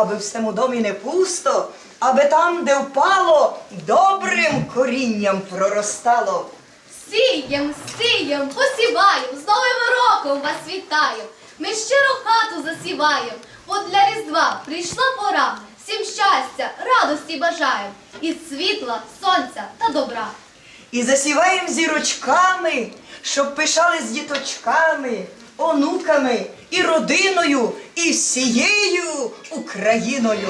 аби в всьому домі не пусто, аби там, де впало, добрим корінням проростало. Сієм, сієм, посіваєм, з Новим роком вас вітаєм. Ми щиро хату засіваєм, бо для Різдва прийшла пора. Всім щастя, радості бажаєм, і світла, сонця та добра. І засіваєм зірочками, щоб пишали з діточками, онуками і родиною, і всією Україною.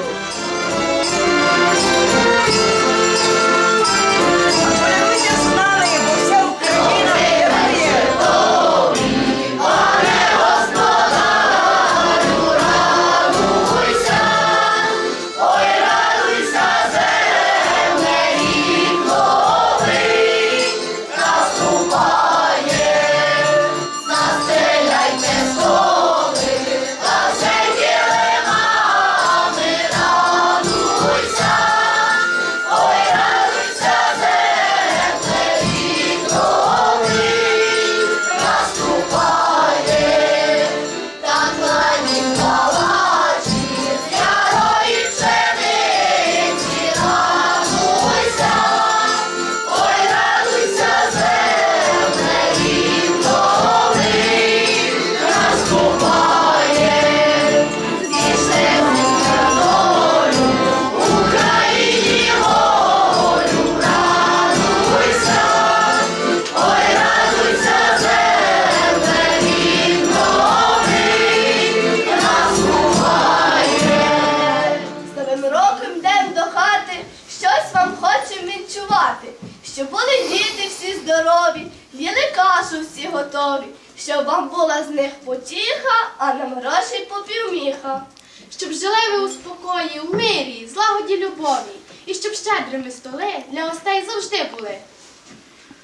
А нам грошей попівміха. Щоб жили ви у спокої, у мирі, злагоді любові, і щоб щедрими столи для гостей завжди були.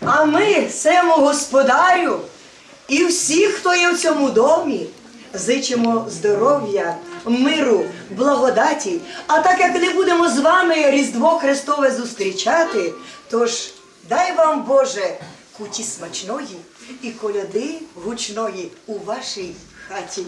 А ми сему господарю і всі, хто є в цьому домі, зичимо здоров'я, миру, благодаті. А так як не будемо з вами Різдво Христове зустрічати, тож дай вам Боже куті смачної і коляди гучної у вашій Hati.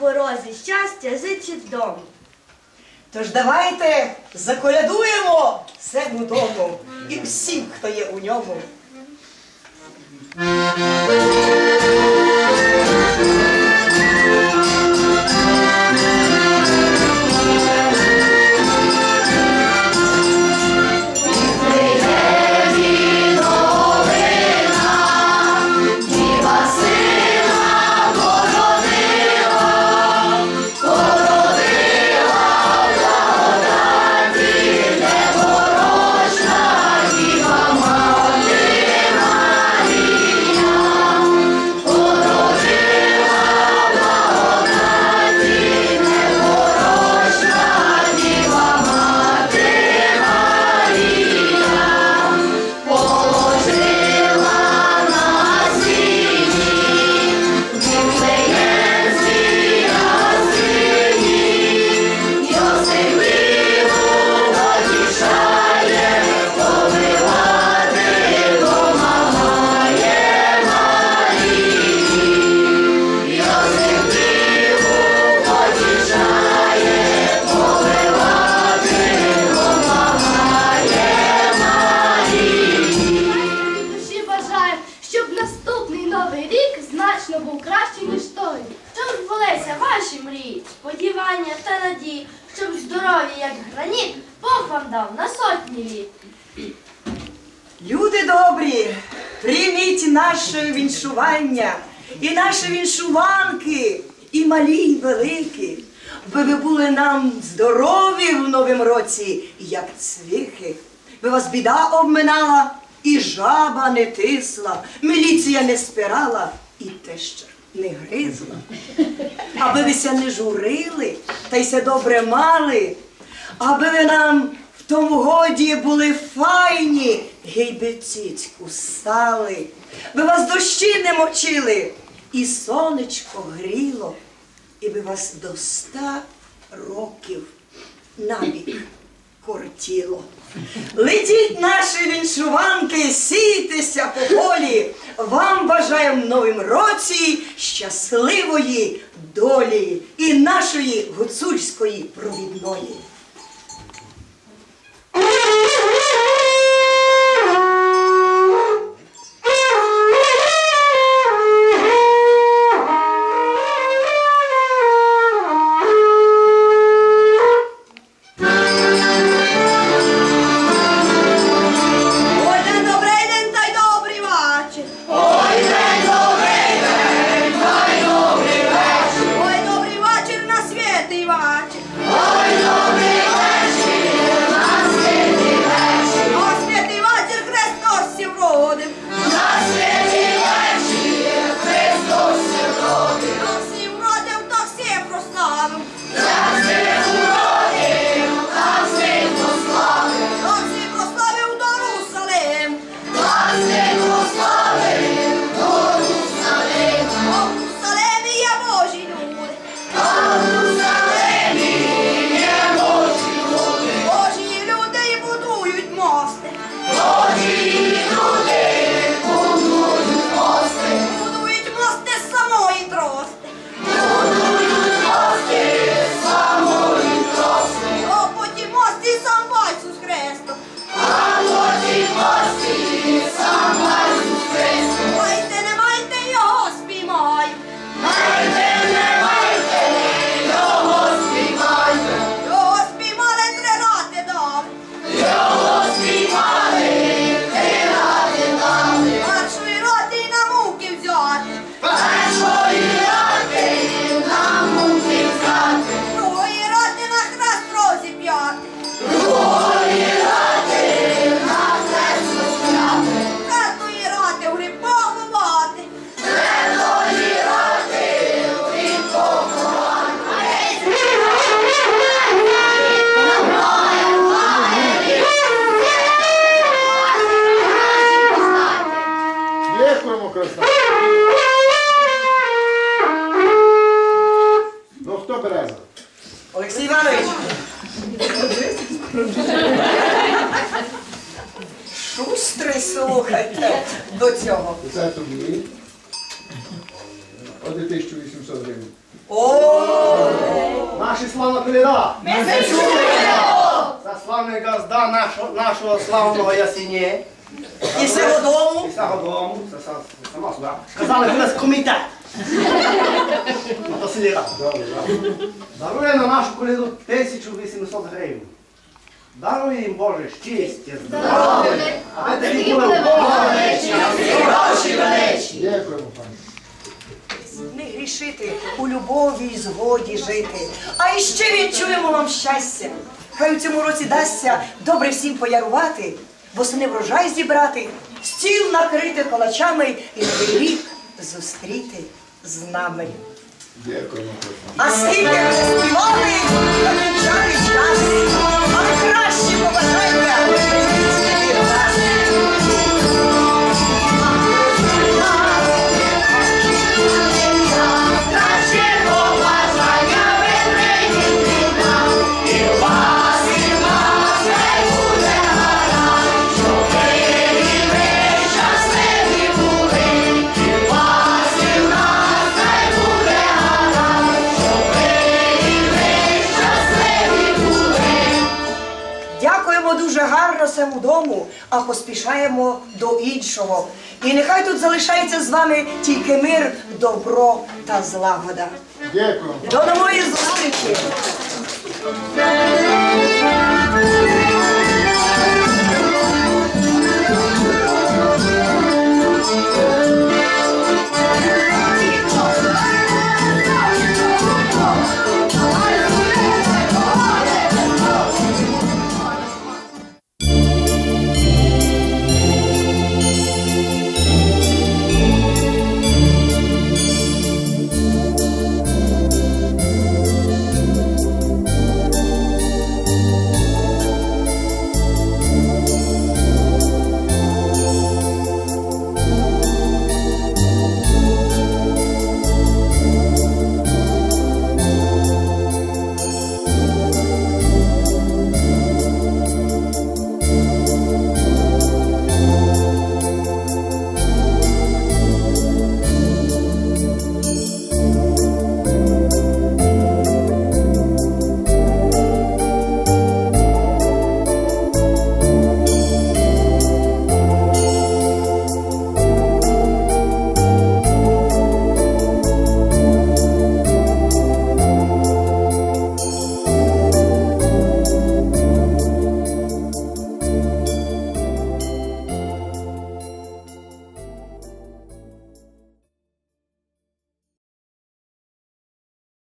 Порозі, щастя зичить дому. Тож давайте заколядуємо себе дому і всім, хто є у ньому. Наше віншування і наші віншуванки, і малі, і великі, би ви були нам здорові в новім році, як цвіхи. Би вас біда обминала, і жаба не тисла, міліція не спирала, і теща не гризла. Аби вися не журили, та й се добре мали, аби ви нам в тому годі були файні, гей би цицьку стали, би вас дощі не мочили, і сонечко гріло, і би вас до ста років навік кортіло. Летіть наші віншуванки, сійтеся по полі. Вам бажаємо в новім році щасливої долі і нашої гуцульської провідної. Лехному красавцю. Ну хто бере? Олексій Іванович. шустрий, слухайте, до цього. Це тобі. Один 1800 гривень. О, Наші славна коляда! ми це чули! За славний газда нашого, нашого славного ясіні. І сього дому. І сього дому. Сама сюди. Казали, ви нас комітет. Добре. Дарує на нашу коляду 1800 гривень. Дарує їм Боже щастя, здоров'я, аби такі були величі. Дякуємо, пані. Не грішити, у любові і згоді жити. А іще відчуємо вам щастя. Хай у цьому році дасться добре всім поярувати, восени врожай зібрати, стіл накрити калачами і новий рік зустріти з нами. Дякуємо. А скільки співали, закінчали час, а краще побажання Дякуємо дуже гарно саму дому, а поспішаємо до іншого. І нехай тут залишається з вами тільки мир, добро та злагода. Дякую. До нової зустрічі!